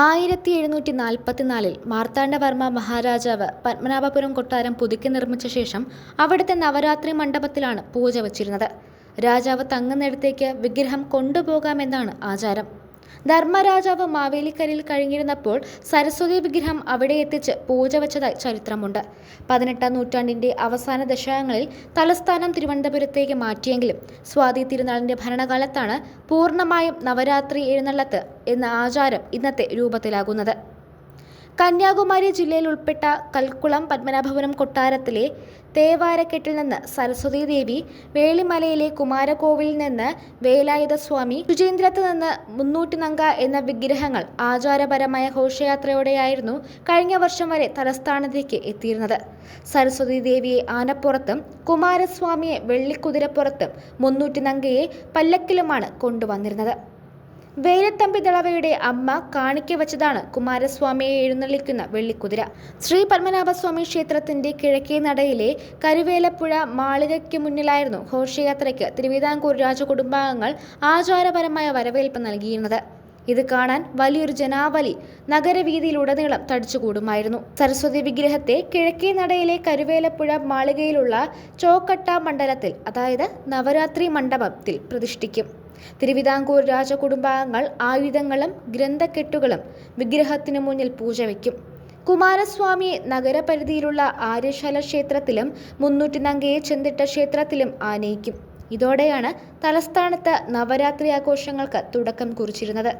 ആയിരത്തി എഴുന്നൂറ്റി നാൽപ്പത്തിനാലിൽ മാർത്താണ്ഡവർമ്മ മഹാരാജാവ് പത്മനാഭപുരം കൊട്ടാരം പുതുക്കി നിർമ്മിച്ച ശേഷം അവിടുത്തെ നവരാത്രി മണ്ഡപത്തിലാണ് പൂജ വച്ചിരുന്നത്. രാജാവ് തങ്ങുന്നിടത്തേക്ക് വിഗ്രഹം കൊണ്ടുപോകാമെന്നാണ് ആചാരം. ധർമ്മരാജാവ് മാവേലിക്കരയിൽ കഴിഞ്ഞിരുന്നപ്പോൾ സരസ്വതി വിഗ്രഹം അവിടെ എത്തിച്ച് പൂജ വച്ചതായി ചരിത്രമുണ്ട്. പതിനെട്ടാം നൂറ്റാണ്ടിന്റെ അവസാന ദശകങ്ങളിൽ തലസ്ഥാനം തിരുവനന്തപുരത്തേക്ക് മാറ്റിയെങ്കിലും സ്വാതി തിരുനാളിന്റെ ഭരണകാലത്താണ് പൂർണമായും നവരാത്രി എഴുന്നള്ളത്ത് എന്ന ആചാരം ഇന്നത്തെ രൂപത്തിലാകുന്നത്. കന്യാകുമാരി ജില്ലയിൽ ഉൾപ്പെട്ട കൽക്കുളം പത്മനാഭപുരം കൊട്ടാരത്തിലെ തേവാരക്കെട്ടിൽ നിന്ന് സരസ്വതി ദേവി വേളിമലയിലെ കുമാരകോവിലിൽ നിന്ന് വേലായുധ സ്വാമി ശുചീന്ദ്രത്ത് നിന്ന് മുന്നൂറ്റിനങ്ക എന്ന വിഗ്രഹങ്ങൾ ആചാരപരമായ ഘോഷയാത്രയോടെയായിരുന്നു കഴിഞ്ഞ വർഷം വരെ തലസ്ഥാനത്തേക്ക് എത്തിയിരുന്നത്. സരസ്വതി ദേവിയെ ആനപ്പുറത്തും കുമാരസ്വാമിയെ വെള്ളിക്കുതിരപ്പുറത്തും മുന്നൂറ്റിനങ്കയെ പല്ലക്കിലുമാണ് കൊണ്ടുവന്നിരുന്നത്. വേലത്തമ്പി ദളവയുടെ അമ്മ കാണിക്ക വച്ചതാണ് കുമാരസ്വാമിയെ എഴുന്നള്ളിക്കുന്ന വെള്ളിക്കുതിര. ശ്രീ പത്മനാഭസ്വാമി ക്ഷേത്രത്തിന്റെ കിഴക്കേ നടയിലെ കരുവേലപ്പുഴ മാളികയ്ക്ക് മുന്നിലായിരുന്നു ഘോഷയാത്രയ്ക്ക് തിരുവിതാംകൂർ രാജകുടുംബാംഗങ്ങൾ ആചാരപരമായ വരവേൽപ്പ് നൽകിയിരുന്നത്. ഇത് കാണാൻ വലിയൊരു ജനാവലി നഗരവീതിയിലുടനീളം തടിച്ചുകൂടുമായിരുന്നു. സരസ്വതി വിഗ്രഹത്തെ കിഴക്കേ നടയിലെ കരുവേലപ്പുഴ മാളികയിലുള്ള ചോക്കട്ട മണ്ഡലത്തിൽ അതായത് നവരാത്രി മണ്ഡപത്തിൽ പ്രതിഷ്ഠിക്കും. തിരുവിതാംകൂർ രാജകുടുംബാംഗങ്ങൾ ആയുധങ്ങളും ഗ്രന്ഥക്കെട്ടുകളും വിഗ്രഹത്തിനു മുന്നിൽ പൂജ വയ്ക്കും. കുമാരസ്വാമി നഗരപരിധിയിലുള്ള ആര്യശാല ക്ഷേത്രത്തിലും മുന്നൂറ്റി നങ്കയെ ചെന്തിട്ട ക്ഷേത്രത്തിലും ആനയിക്കും. ഇതോടെയാണ് തലസ്ഥാനത്ത് നവരാത്രി ആഘോഷങ്ങൾക്ക് തുടക്കം കുറിച്ചിരുന്നത്.